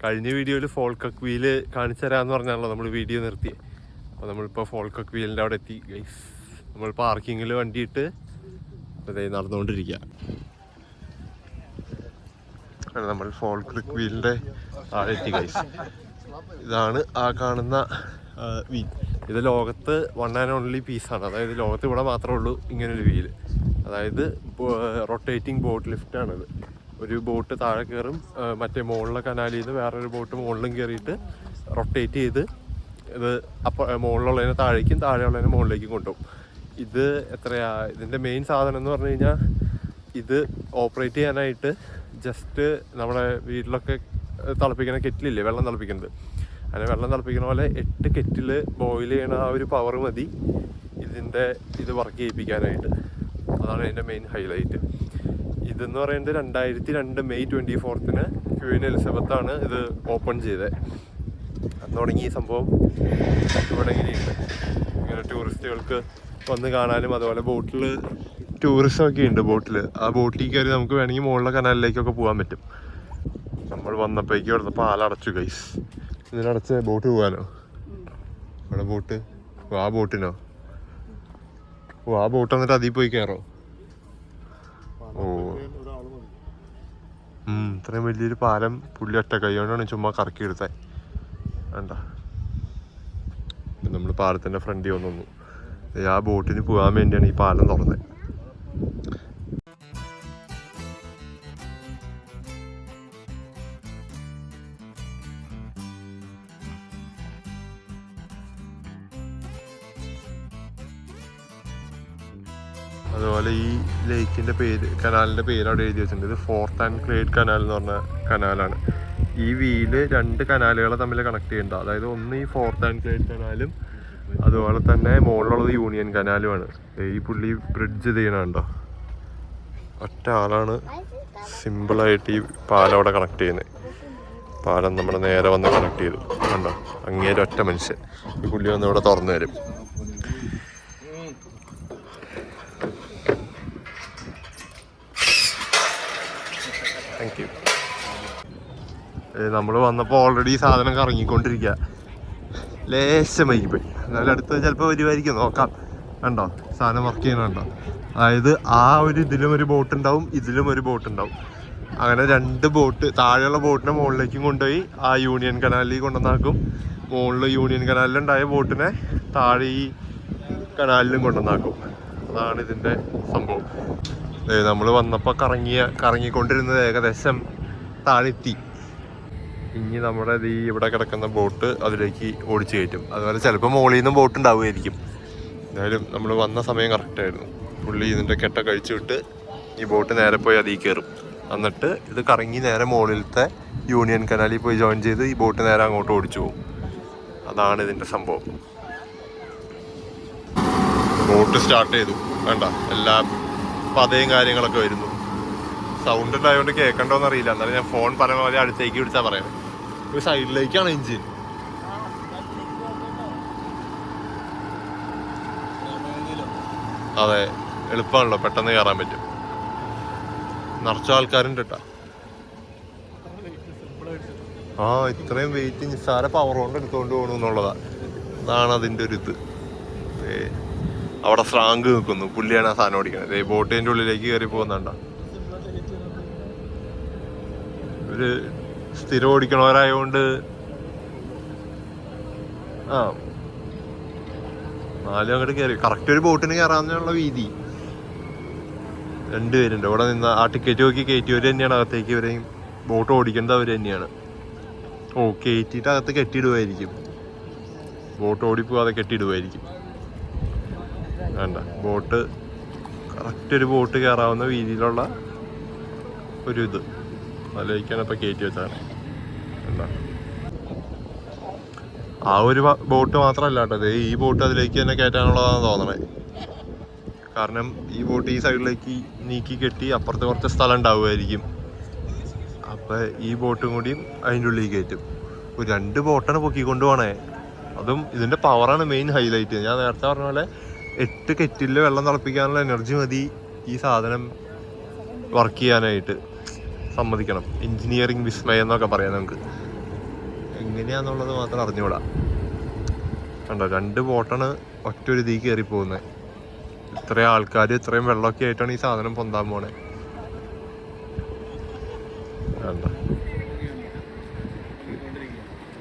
കഴിഞ്ഞ വീഡിയോയിൽ ഫോൾക്കക്ക് വീൽ കാണിച്ചു തരാമെന്ന് പറഞ്ഞാണല്ലോ നമ്മൾ വീഡിയോ നിർത്തി അപ്പോൾ നമ്മളിപ്പോൾ ഫോൾക്കക്ക് വീലിന്റെ അവിടെ എത്തി ഗൈസ് നമ്മൾ പാർക്കിങ്ങിൽ വണ്ടിയിട്ട് അതെ നടന്നുകൊണ്ടിരിക്കുക നമ്മൾ നമ്മൾ ഫോൾക്രിക് വീലിന്റെ താഴെ എത്തി ഗൈസ് ഇതാണ് ആ കാണുന്ന വീൽ ഇത് ലോകത്ത് വൺ ആൻഡ് ഓൺലി പീസാണ് അതായത് ലോകത്ത് ഇവിടെ മാത്രമേ ഉള്ളൂ ഇങ്ങനൊരു വീൽ അതായത് റൊട്ടേറ്റിംഗ് ബോട്ട് ലിഫ്റ്റാണിത് ഒരു ബോട്ട് താഴെ കയറും മറ്റേ മുകളിലെ കനാലിൽ നിന്ന് വേറൊരു ബോട്ട് മുകളിലും കയറിയിട്ട് റൊട്ടേറ്റ് ചെയ്ത് ഇത് അപ്പോൾ മുകളിലുള്ളതിനെ താഴേക്കും താഴെയുള്ളതിനെ മുകളിലേക്കും കൊണ്ടുപോകും. ഇത് എത്രയാ? ഇതിന്റെ മെയിൻ സാധനം എന്ന് പറഞ്ഞു കഴിഞ്ഞാൽ ഇത് ഓപ്പറേറ്റ് ചെയ്യാനായിട്ട് ജസ്റ്റ് നമ്മുടെ വീട്ടിലൊക്കെ തിളപ്പിക്കുന്ന കെറ്റിലില്ലേ വെള്ളം തിളപ്പിക്കുന്നത്. അങ്ങനെ വെള്ളം തിളപ്പിക്കുന്ന പോലെ എട്ട് കെറ്റിൽ ബോയിൽ ചെയ്യണ ആ ഒരു പവർ മതി ഇതിന്റെ ഇത് വർക്ക് ചെയ്യിപ്പിക്കാനായിട്ട്. അതാണ് ഇതിന്റെ മെയിൻ ഹൈലൈറ്റ് ഇതെന്ന് പറയുന്നത് രണ്ടായിരത്തി രണ്ട് മെയ് ട്വന്റി ഫോർത്തിന് ക്യൂൻ എലിസബത്താണ് ഇത് ഓപ്പൺ ചെയ്തത്. അന്ന് തുടങ്ങി ഈ സംഭവം ഇവിടെ ഇങ്ങനെയുണ്ട് ഇങ്ങനെ ടൂറിസ്റ്റുകൾക്ക് വന്ന് കാണാനും അതുപോലെ ബോട്ടിൽ ടൂറിസം ഒക്കെ ഉണ്ട് ബോട്ടിൽ. ആ ബോട്ടിൽ കയറി നമുക്ക് വേണമെങ്കിൽ മുകളിലെ കനാലിലേക്കൊക്കെ പോകാൻ പറ്റും. നമ്മൾ വന്നപ്പോഴേക്കും ഇവിടുത്തെ പാലടച്ചു ഗൈസ് ഇതിനടച്ച് ബോട്ട് പോകാനോ? ഇവിടെ ബോട്ട്. ആ ബോട്ടിനോ? ഓ ആ ബോട്ട് വന്നിട്ട് അതിൽ പോയി കയറോ? ഓ. ഇത്രയും വലിയൊരു പാലം പുള്ളി ഒറ്റ കൈകൊണ്ടാണ് ചുമ്മാ കറക്കി എടുത്തത് വേണ്ട നമ്മൾ പാലത്തിന്റെ ഫ്രണ്ടിൽ വന്നു ആ ബോട്ടിന് പോകാൻ വേണ്ടിയാണ് ഈ പാലം തുറന്നത് അതുപോലെ ഈ ലേക്കിന്റെ പേര് കനാലിന്റെ പേര് അവിടെ എഴുതി വെച്ചിട്ടുണ്ട്. ഇത് ഫോർത്ത് ആൻഡ് ക്ലേഡ് കനാൽ എന്ന് പറഞ്ഞ കനാലാണ്. ഈ വീൽ രണ്ട് കനാലുകളെ തമ്മിൽ കണക്ട് ചെയ്യേണ്ട അതായത് ഒന്ന് ഈ ഫോർത്ത് ആൻഡ് ക്ലേഡ് കനാലും അതുപോലെ തന്നെ മുകളിലുള്ളത് യൂണിയൻ കനാലുമാണ് ഈ പുള്ളി ബ്രിഡ്ജ് ചെയ്യണുണ്ടോ ഒറ്റ ആളാണ് സിമ്പിളായിട്ട് ഈ പാലം അവിടെ കണക്ട് ചെയ്യുന്നത്. പാലം നമ്മുടെ നേരെ വന്ന് കണക്ട് ചെയ്തു. കണ്ടോ? അങ്ങേരൊറ്റ മനുഷ്യൻ. ഈ പുള്ളി വന്ന് ഇവിടെ തുറന്നു തരും. നമ്മൾ വന്നപ്പോൾ ഓൾറെഡി സാധനം കറങ്ങിക്കൊണ്ടിരിക്കുക ലേശം വൈകിപ്പോയി. എന്നാലും അടുത്ത് ചിലപ്പോൾ വരുമായിരിക്കും നോക്കാം. കണ്ടോ? സാധനം വർക്ക് ചെയ്യണുണ്ടോ അതായത് ആ ഒരു ഇതിലും ഒരു ബോട്ട് ഉണ്ടാവും ഇതിലും ഒരു ബോട്ട് ഉണ്ടാവും. അങ്ങനെ രണ്ട് ബോട്ട് താഴെയുള്ള ബോട്ടിനെ മുകളിലേക്കും കൊണ്ടുപോയി ആ യൂണിയൻ കനാലിൽ കൊണ്ടുവന്നാക്കും. മുകളിൽ യൂണിയൻ കനാലിലുണ്ടായ ബോട്ടിനെ താഴെ ഈ കനാലിലും കൊണ്ടുവന്നാക്കും. അതാണ് ഇതിന്റെ സംഭവം. നമ്മൾ വന്നപ്പോൾ കറങ്ങിയ കറങ്ങിക്കൊണ്ടിരുന്നത് ഏകദേശം താഴെത്തി. ഇനി നമ്മുടെ ഈ ഇവിടെ കിടക്കുന്ന ബോട്ട് അതിലേക്ക് ഓടിച്ചു കയറ്റും. അതുപോലെ ചിലപ്പോൾ മുകളിൽ നിന്നും ബോട്ട് ഉണ്ടാവുമായിരിക്കും. എന്തായാലും നമ്മൾ വന്ന സമയം കറക്റ്റായിരുന്നു പുള്ളി ഇതിന്റെ കെട്ട കഴിച്ചു വിട്ട് ഈ ബോട്ട് നേരെ പോയി അതിൽ കയറും. എന്നിട്ട് ഇത് കറങ്ങി നേരെ മുകളിലത്തെ യൂണിയൻ കനാലിൽ പോയി ജോയിൻ ചെയ്ത് ഈ ബോട്ട് നേരെ അങ്ങോട്ട് ഓടിച്ചു പോകും. അതാണ് ഇതിന്റെ സംഭവം. ബോട്ട് സ്റ്റാർട്ട് ചെയ്തു. വേണ്ട എല്ലാ പതയും കാര്യങ്ങളൊക്കെ വരുന്നു. സൗണ്ട് ഉണ്ടായതുകൊണ്ട് കേൾക്കണ്ടോന്നറിയില്ല എന്നാലും ഞാൻ ഫോൺ പരമാവധി അടുത്തേക്ക് വിളിച്ചാൽ പറയുന്നത് ഒരു സൈഡിലേക്കാണ് എഞ്ചിൻ അതെ എളുപ്പമാണല്ലോ പെട്ടെന്ന് കയറാൻ പറ്റും. നിറച്ച ആൾക്കാരുണ്ട് ആ ഇത്രയും വെയിറ്റ് നിസ്സാര പവർ കൊണ്ട് എടുത്തോണ്ട് പോകണു അതാണ് അതിന്റെ ഒരു ഇത്. അവിടെ സ്രാങ്ക് നിൽക്കുന്നു പുള്ളിയാണ് ആ സാധനം ഓടിക്കുന്നത് ദേ ബോട്ടിന്റെ ഉള്ളിലേക്ക് കയറി പോകുന്നുണ്ടോ? ഒരു സ്ഥിരം ഓടിക്കണവരായോണ്ട് ആ. നാലും അങ്ങോട്ട് കയറി കറക്റ്റ് ഒരു ബോട്ടിന് കയറാന്നുള്ള വീതി. രണ്ടുപേരുണ്ട്. ഇവിടെ നിന്ന് ആ ടിക്കറ്റ് നോക്കി കയറ്റിയവർ തന്നെയാണ് അകത്തേക്ക് ഇവരെയും. ബോട്ട് ഓടിക്കേണ്ടത് അവർ തന്നെയാണ്. ഓ കയറ്റിയിട്ട് അകത്ത് കെട്ടിയിടുമായിരിക്കും ബോട്ട് ഓടിപ്പോവാതെ കെട്ടിയിടുമായിരിക്കും വേണ്ട. ബോട്ട് കറക്റ്റ് ഒരു ബോട്ട് കയറാവുന്ന രീതിയിലുള്ള ഒരു ഇത്. അതിലേക്കാണ് ഇപ്പൊ കയറ്റി വെച്ചാണ് എന്താ? ആ ഒരു ബോട്ട് മാത്രമല്ല കേട്ടോ ഈ ബോട്ട് അതിലേക്ക് തന്നെ കയറ്റാനുള്ളതാണ് തോന്നണേ. കാരണം ഈ ബോട്ട് ഈ സൈഡിലേക്ക് നീക്കി കെട്ടി അപ്പുറത്ത് കുറച്ച് സ്ഥലം ഉണ്ടാവുമായിരിക്കും. അപ്പൊ ഈ ബോട്ടും കൂടിയും അതിന്റെ ഉള്ളിൽ കയറ്റും. ഒരു രണ്ട് ബോട്ടാണ് പൊക്കിക്കൊണ്ട് പോണേ. അതും ഇതിന്റെ പവറാണ് മെയിൻ ഹൈലൈറ്റ് ഞാൻ നേരത്തെ പറഞ്ഞ പോലെ എട്ട് കെറ്റിലെ വെള്ളം തിളപ്പിക്കാനുള്ള എനർജി മതി ഈ സാധനം വർക്ക് ചെയ്യാനായിട്ട്. സമ്മതിക്കണം. എഞ്ചിനീയറിംഗ് വിസ്മയം എന്നൊക്കെ പറയാം നമുക്ക്. എങ്ങനെയാന്നുള്ളത് മാത്രം അറിഞ്ഞുകൂടാ. കണ്ടോ രണ്ട് ബോട്ടാണ് ഒറ്റ ഒരു തീ കയറി പോകുന്നത്. ഇത്രയും ആൾക്കാർ ഇത്രയും വെള്ളമൊക്കെ ആയിട്ടാണ് ഈ സാധനം പൊന്താൻ പോണേ.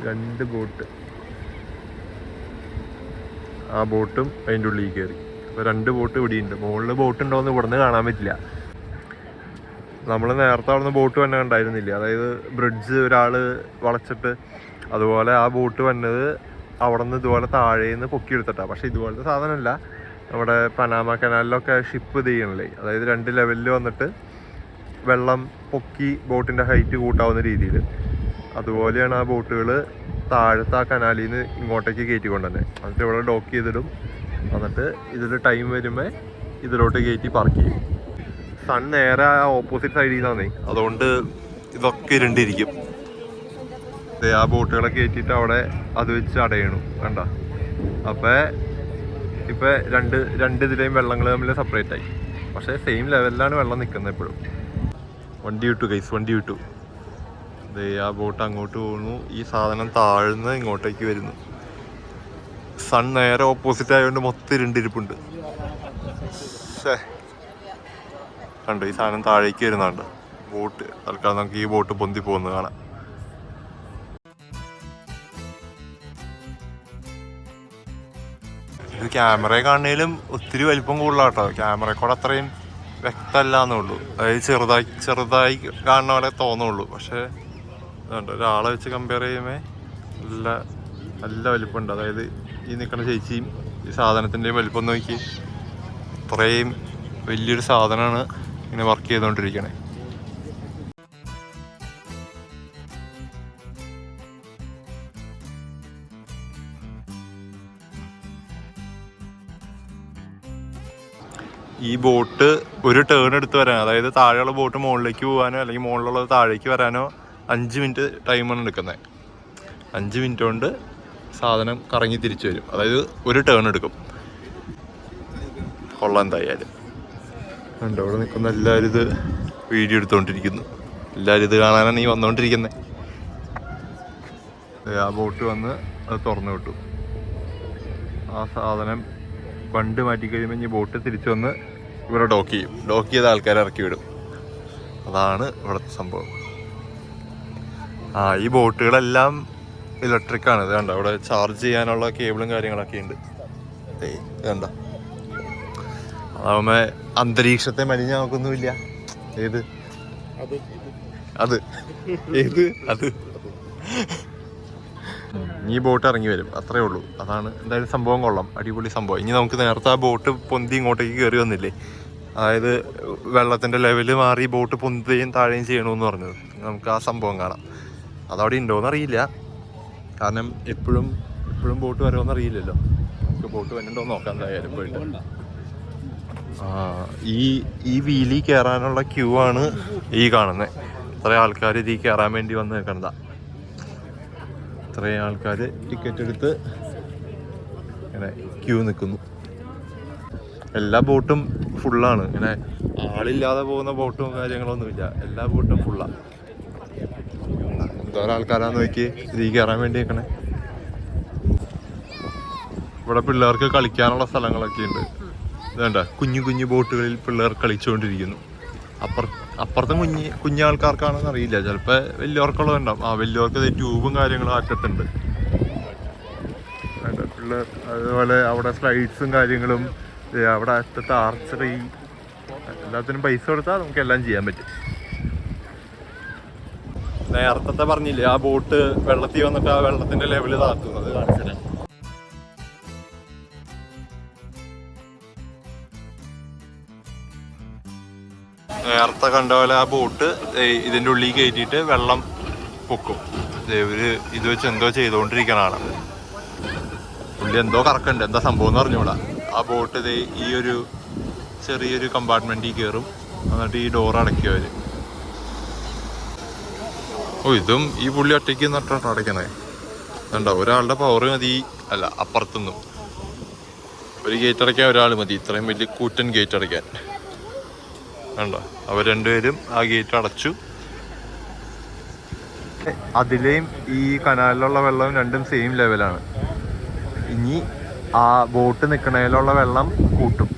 രണ്ട് ബോട്ട് ആ ബോട്ടും അതിന്റെ ഉള്ളിൽ കയറി. അപ്പോൾ രണ്ട് ബോട്ട് ഇവിടെയുണ്ട്. മുകളിൽ ബോട്ട് ഉണ്ടോയെന്ന് ഇവിടുന്ന് കാണാൻ പറ്റില്ല. നമ്മൾ നേരത്തെ അവിടുന്ന് ബോട്ട് വന്നെ കണ്ടായിരുന്നില്ല? അതായത് ബ്രിഡ്ജ് ഒരാൾ വളച്ചിട്ട് അതുപോലെ ആ ബോട്ട് വന്നത് അവിടെ നിന്ന് ഇതുപോലെ താഴേന്ന് പൊക്കിയെടുത്തിട്ടാണ് പക്ഷേ ഇതുപോലത്തെ സാധനമല്ല. നമ്മുടെ പനാമ കനാലിലൊക്കെ ഷിപ്പ് ചെയ്യണല്ലേ അതായത് രണ്ട് ലെവലിൽ വന്നിട്ട് വെള്ളം പൊക്കി ബോട്ടിന്റെ ഹൈറ്റ് കൂട്ടാവുന്ന രീതിയിൽ അതുപോലെയാണ് ആ ബോട്ടുകൾ താഴത്തെ ആ കനാലിൽ നിന്ന് ഇങ്ങോട്ടേക്ക് കയറ്റി കൊണ്ടുതന്നെ എന്നിട്ട് ഇവിടെ ഡോക്ക് ചെയ്തിടും. എന്നിട്ട് ഇതിൽ ടൈം വരുമ്പോൾ ഇതിലോട്ട് കയറ്റി പാർക്ക് ചെയ്യും. സൺ നേരെ ഓപ്പോസിറ്റ് സൈഡിൽ അതുകൊണ്ട് ഇതൊക്കെ ഇരുണ്ടിരിക്കും. ആ ബോട്ടുകളൊക്കെ ഏറ്റിട്ട് അവിടെ അത് വെച്ച് അടയണു. കണ്ട? അപ്പോൾ ഇപ്പൊ രണ്ട് രണ്ട് ഇതിലെയും വെള്ളങ്ങൾ തമ്മിൽ സെപ്പറേറ്റ് ആയി. പക്ഷേ സെയിം ലെവലിലാണ് വെള്ളം നിൽക്കുന്നത് എപ്പോഴും. വണ്ടി വിട്ടു കൈസ് വണ്ടി വിട്ടു. ദേ ആ ബോട്ട് അങ്ങോട്ട് പോകുന്നു. ഈ സാധനം താഴ്ന്ന് ഇങ്ങോട്ടേക്ക് വരുന്നു. സൺ നേരെ ഓപ്പോസിറ്റ് ആയതുകൊണ്ട് മൊത്തം ഇരുണ്ടിരിപ്പുണ്ട്. ശ്ശേ. കണ്ടോ. ഈ സാധനം താഴേക്ക് വരുന്നുണ്ട്. ബോട്ട്. തൽക്കാലം നമുക്ക് ഈ ബോട്ട് പൊന്തി പോകുന്നത് കാണാം. ഇത് ക്യാമറയെ കാണുന്നതിലും ഒത്തിരി വലിപ്പം കൂടുതലാട്ടോ. ക്യാമറ കൂടെ അത്രയും വ്യക്തമല്ല എന്നുള്ളൂ അതായത് ചെറുതായി ചെറുതായി കാണുന്ന പോലെ തോന്നുള്ളൂ പക്ഷേ ഇതുണ്ട്. ഒരാളെ വെച്ച് കമ്പയർ ചെയ്യുമ്പോൾ നല്ല നല്ല വലിപ്പമുണ്ട്. അതായത് ഈ നിൽക്കുന്ന ചേച്ചിയും ഈ സാധനത്തിന്റെയും വലിപ്പം നോക്കി അത്രയും വലിയൊരു സാധനമാണ് ഇങ്ങനെ വർക്ക് ചെയ്തുകൊണ്ടിരിക്കണേ ഈ ബോട്ട് ഒരു ടേൺ എടുത്ത് വരാനോ. അതായത് താഴെയുള്ള ബോട്ട് മുകളിലേക്ക് പോകാനോ അല്ലെങ്കിൽ മുകളിലുള്ളത് താഴേക്ക് വരാനോ അഞ്ച് മിനിറ്റ് ടൈമാണ് എടുക്കുന്നത് അഞ്ച് മിനിറ്റ് കൊണ്ട് സാധനം കറങ്ങി തിരിച്ചു വരും. അതായത് ഒരു ടേൺ എടുക്കും. കൊള്ളാം എന്തായാലും. ഉണ്ട് അവിടെ നിൽക്കുന്ന എല്ലാവരും ഇത് വീഡിയോ എടുത്തുകൊണ്ടിരിക്കുന്നു എല്ലാവരും ഇത് കാണാനാണ് ഈ വന്നുകൊണ്ടിരിക്കുന്നത് ആ ബോട്ട് വന്ന് അത് തുറന്നു വിട്ടു. ആ സാധനം വണ്ട് മാറ്റി കഴിയുമ്പോൾ ഈ ബോട്ട് തിരിച്ചു വന്ന് ഇവിടെ ഡോക്ക് ചെയ്യും. ഡോക്ക് ചെയ്ത ആൾക്കാരെ ഇറക്കി വിടും. അതാണ് ഇവിടുത്തെ സംഭവം. ആ ഈ ബോട്ടുകളെല്ലാം ഇലക്ട്രിക്കാണ്. ഇത് കണ്ടോ അവിടെ ചാർജ് ചെയ്യാനുള്ള കേബിളും കാര്യങ്ങളൊക്കെ ഉണ്ട്. ദേ, ഇത് കണ്ടോ? അതാവുമ്പോ അന്തരീക്ഷത്തെ മലിഞ്ഞ നോക്കൊന്നുമില്ല ഏത്? അത്. ഏത്? അത്. ഈ ബോട്ട് ഇറങ്ങി വരും. അത്രേ ഉള്ളൂ. അതാണ് എന്തായാലും സംഭവം കൊള്ളാം. അടിപൊളി സംഭവം. ഇനി നമുക്ക് നേരത്തെ ആ ബോട്ട് പൊന്തി ഇങ്ങോട്ടേക്ക് കയറി വന്നില്ലേ? അതായത് വെള്ളത്തിന്റെ ലെവൽ മാറി ബോട്ട് പൊന്തുകയും താഴെയും ചെയ്യണമെന്ന് പറഞ്ഞത്. നമുക്ക് ആ സംഭവം കാണാം. അതവിടെ ഉണ്ടോയെന്ന് അറിയില്ല. കാരണം എപ്പോഴും എപ്പോഴും ബോട്ട് വരുമോ അറിയില്ലല്ലോ. നമുക്ക് ബോട്ട് വരുന്നുണ്ടോ നോക്കാം എന്തായാലും പോയിട്ട്. ഈ ഈ വീലി കയറാനുള്ള ക്യൂ ആണ് ഈ കാണുന്നത് ഇത്ര ആൾക്കാർ ഇതിൽ കയറാൻ വേണ്ടി വന്ന് നിൽക്കണതാ. ഇത്രയും ആൾക്കാർ ടിക്കറ്റ് എടുത്ത് ഇങ്ങനെ ക്യൂ നിൽക്കുന്നു. എല്ലാ ബോട്ടും ഫുള്ളാണ് ഇങ്ങനെ ആളില്ലാതെ പോകുന്ന ബോട്ടും കാര്യങ്ങളൊന്നുമില്ല. എല്ലാ ബോട്ടും ഫുള്ളാണ് എന്തോരം ആൾക്കാരാന്ന് നോക്കി ഇതിൽ കയറാൻ വേണ്ടി നിൽക്കണേ. ഇവിടെ പിള്ളേർക്ക് കളിക്കാനുള്ള സ്ഥലങ്ങളൊക്കെ ഉണ്ട്. ഇതുണ്ട കുഞ്ഞു കുഞ്ഞു ബോട്ടുകളിൽ പിള്ളേർ കളിച്ചുകൊണ്ടിരിക്കുന്നു. അപ്പുറ അപ്പുറത്തെ കുഞ്ഞ് കുഞ്ഞു ആൾക്കാർക്കാണെന്ന് അറിയില്ല. ചിലപ്പോൾ വലിയവർക്കുള്ളതുണ്ടാവും ആ വലിയവർക്ക് ട്യൂബും കാര്യങ്ങളും അറ്റത്തുണ്ട് വേണ്ട പിള്ളേർ അതുപോലെ അവിടെ സ്ലൈഡ്സും കാര്യങ്ങളും അവിടെ അറ്റത്തെ ആർച്ചറി എല്ലാത്തിനും പൈസ കൊടുത്താൽ നമുക്ക് എല്ലാം ചെയ്യാൻ പറ്റും. നേരത്തെ പറഞ്ഞില്ലേ ആ ബോട്ട് വെള്ളത്തിൽ വന്നിട്ട് ആ വെള്ളത്തിന്റെ ലെവൽ താത്തുന്നത് നേരത്തെ കണ്ട പോലെ ആ ബോട്ട് ഇതിന്റെ ഉള്ളിൽ കയറ്റിയിട്ട് വെള്ളം പൊക്കും. ഇവർ ഇത് വെച്ച് എന്തോ ചെയ്തുകൊണ്ടിരിക്കണാണ് പുള്ളി എന്തോ കറക്കുന്നുണ്ട് എന്താ സംഭവം എന്ന് പറഞ്ഞൂടാ ആ ബോട്ട് ഇത് ഈ ഒരു ചെറിയൊരു കമ്പാർട്ട്മെന്റിൽ കയറും. എന്നിട്ട് ഈ ഡോർ അടയ്ക്കും അവർ. ഓ ഇതും ഈ പുള്ളി ഒറ്റയ്ക്ക് നട്ടോ അടയ്ക്കണേ. കണ്ടോ ഒരാളുടെ പവർ മതി. അല്ല അപ്പുറത്തുനിന്നും. ഒരു ഗേറ്റ് അടയ്ക്കാൻ ഒരാൾ മതി. ഇത്രയും വലിയ കൂറ്റൻ ഗേറ്റ് അടയ്ക്കാൻ. കണ്ടോ? അവർ രണ്ടുപേരും ആ ഗേറ്റ് അടച്ചു. അതിലെയും ഈ കനാലിലുള്ള വെള്ളവും രണ്ടും സെയിം ലെവലാണ് ഇനി ആ ബോട്ട് നിൽക്കണതിലുള്ള വെള്ളം കൂട്ടും.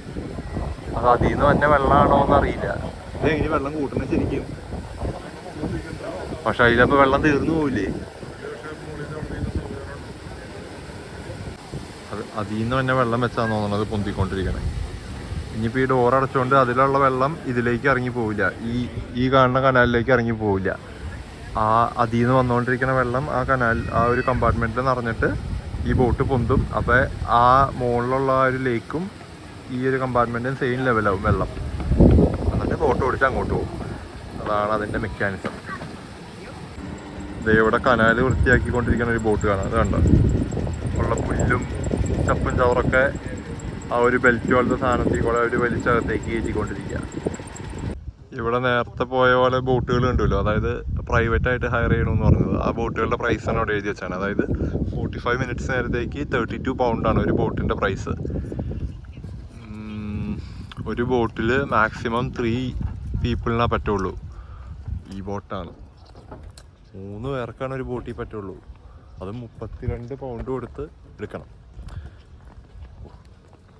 അത് അതിൽ നിന്ന് തന്നെ വെള്ളമാണോ എന്നറിയില്ല ഇനി വെള്ളം കൂട്ടണ ശരിക്കും. പക്ഷെ അതിലപ്പോ വെള്ളം തീർന്നു പോവില്ലേ? അത് അതിൽ നിന്ന് തന്നെ വെള്ളം വെച്ചാന്ന് തോന്നുന്നത് പൊന്തിക്കൊണ്ടിരിക്കണേ. ഇനിയിപ്പോൾ ഈ ഡോർ അടച്ചുകൊണ്ട് അതിലുള്ള വെള്ളം ഇതിലേക്ക് ഇറങ്ങി പോവില്ല. ഈ ഈ കാണുന്ന കനാലിലേക്ക് ഇറങ്ങി പോവില്ല. ആ അതിൽ നിന്ന് വന്നുകൊണ്ടിരിക്കുന്ന വെള്ളം ആ കനാൽ ആ ഒരു കമ്പാർട്ട്മെന്റിൽ നിറഞ്ഞിട്ട് ഈ ബോട്ട് പൊന്തും. അപ്പോൾ ആ മുകളിലുള്ള ആ ഒരു ലേക്കും ഈ ഒരു കമ്പാർട്ട്മെന്റും സെയിം ലെവലാവും വെള്ളം. എന്നിട്ട് ബോട്ട് ഓടിച്ച് അങ്ങോട്ട് പോകും. അതാണ് അതിന്റെ മെക്കാനിസം ഇവിടെ കനാൽ വൃത്തിയാക്കിക്കൊണ്ടിരിക്കുന്ന ഒരു ബോട്ട് കാണാം. അത് കണ്ടോ? ഉള്ള പുല്ലും ചപ്പും ചവറൊക്കെ ആ ഒരു ബെൽറ്റ് പോലത്തെ സാധനത്തിൽ കൂടെ ഒരു വലിച്ചകത്തേക്ക് കയറ്റിക്കൊണ്ടിരിക്കുക ഇവിടെ നേരത്തെ പോയ പോലെ ബോട്ടുകൾ ഉണ്ടല്ലോ അതായത് പ്രൈവറ്റ് ആയിട്ട് ഹയർ ചെയ്യണമെന്ന് പറഞ്ഞത്. ആ ബോട്ടുകളുടെ പ്രൈസ് ആണ് അവിടെ എഴുതി വെച്ചാണ് അതായത് ഫോർട്ടി ഫൈവ് മിനിറ്റ്സ് നേരത്തേക്ക് തേർട്ടി ടു പൗണ്ടാണ് ഒരു ബോട്ടിന്റെ പ്രൈസ് ഒരു ബോട്ടിൽ മാക്സിമം ത്രീ പീപ്പിളിനാ പറ്റുള്ളൂ. ഈ ബോട്ടാണ്. മൂന്ന് പേർക്കാണ് ഒരു ബോട്ടിൽ പറ്റുള്ളൂ. അത് മുപ്പത്തിരണ്ട് പൗണ്ട് കൊടുത്ത് എടുക്കണം.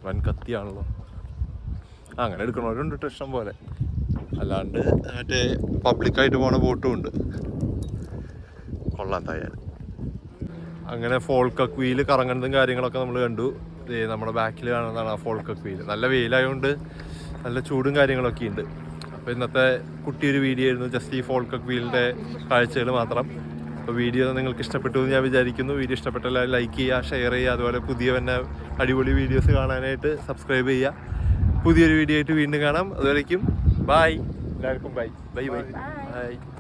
വൻ കത്തിയാണല്ലോ. അങ്ങനെ എടുക്കണവരുണ്ട് ഇഷ്ടം പോലെ. അല്ലാണ്ട് മറ്റേ പബ്ലിക്കായിട്ട് പോണ ബോട്ടും ഉണ്ട്. കൊള്ളാൻ തയ്യാറ് അങ്ങനെ ഫോൾക്കക്വിയിൽ കറങ്ങുന്നതും കാര്യങ്ങളൊക്കെ നമ്മൾ കണ്ടു. നമ്മുടെ ബാക്കിൽ കാണുന്നതാണ് ആ ഫോൾക്കക്വിയിൽ നല്ല വെയിലായതുകൊണ്ട് നല്ല ചൂടും കാര്യങ്ങളൊക്കെ ഉണ്ട്. അപ്പോൾ ഇന്നത്തെ കുട്ടിയൊരു വീഡിയോ ആയിരുന്നു. ജസ്റ്റ് ഈ ഫോൾക്കക്വിയിലിന്റെ കാഴ്ചകൾ മാത്രം. അപ്പോൾ വീഡിയോ നിങ്ങൾക്ക് ഇഷ്ടപ്പെട്ടു എന്ന് ഞാൻ വിചാരിക്കുന്നു. വീഡിയോ ഇഷ്ടപ്പെട്ടാൽ ലൈക്ക് ചെയ്യുക ഷെയർ ചെയ്യുക അതുപോലെ പുതിയ പിന്നെ അടിപൊളി വീഡിയോസ് കാണാനായിട്ട് സബ്സ്ക്രൈബ് ചെയ്യുക. പുതിയൊരു വീഡിയോ ആയിട്ട് വീണ്ടും കാണാം. അതുവരേക്കും ബായ് എല്ലാവർക്കും ബൈ ബൈ ബൈ ബൈ